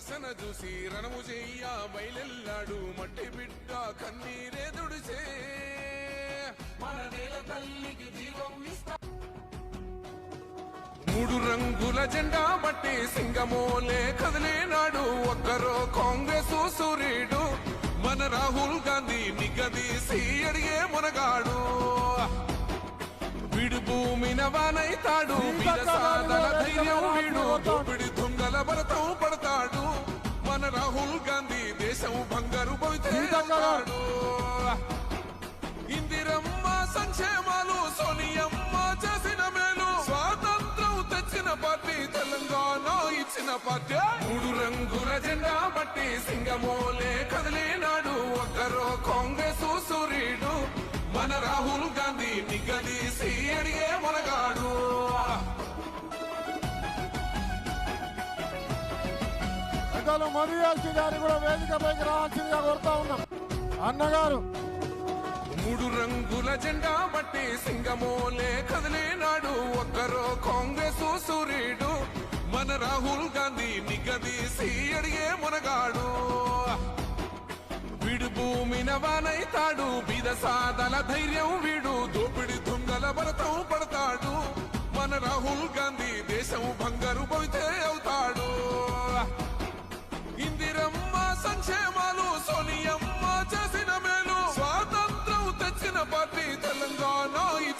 దర్శన చూసి రణము చెయ్య బయలెల్లాడు మట్టి బిడ్డ కన్నీరే దుడిసే మన నేల తల్లికి జీవం మూడు రంగుల జెండా బట్టి సింగమోలే కదిలేనాడు. ఒక్కరో కాంగ్రెస్ సూర్యుడు మన రాహుల్ గాంధీ నిగదీసి అడిగే మునగాడు. విడు భూమిన వానైతాడు వీర సాధన ధైర్యం వీడు. దోపిడి అవుతాడు ఇందిరమ్మ సంక్షేమాలు సోనియమ్మ చేసిన మేలు. స్వాతంత్రం తెచ్చిన పార్టీ తెలంగాణ ఇచ్చిన పార్టీ. మూడు రంగుల జెండా బట్టి సింగమోలే కదిలినాడు. ఒక్కరో కాంగ్రెస్ సూర్యుడు. మన రాహుల్ పెద్దలు మధుయాసి గారు కూడా వేదికపైకి రావాల్సిందిగా కోరుతా ఉన్నాం. అన్నగారు. మూడు రంగుల జెండా బట్టి సింగమోలే కదిలినాడు. ఒక్కరో కాంగ్రెస్ సూర్యుడు. మన రాహుల్ గాంధీ నిగదీసి అడిగే మునగాడు. వీడు భూమిన వానైతాడు బిద సాదల ధైర్యం వీడు.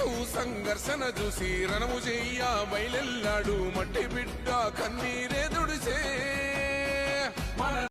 సంఘర్షణ చూసి రణము చెయ్య బయలెల్లాడు మట్టి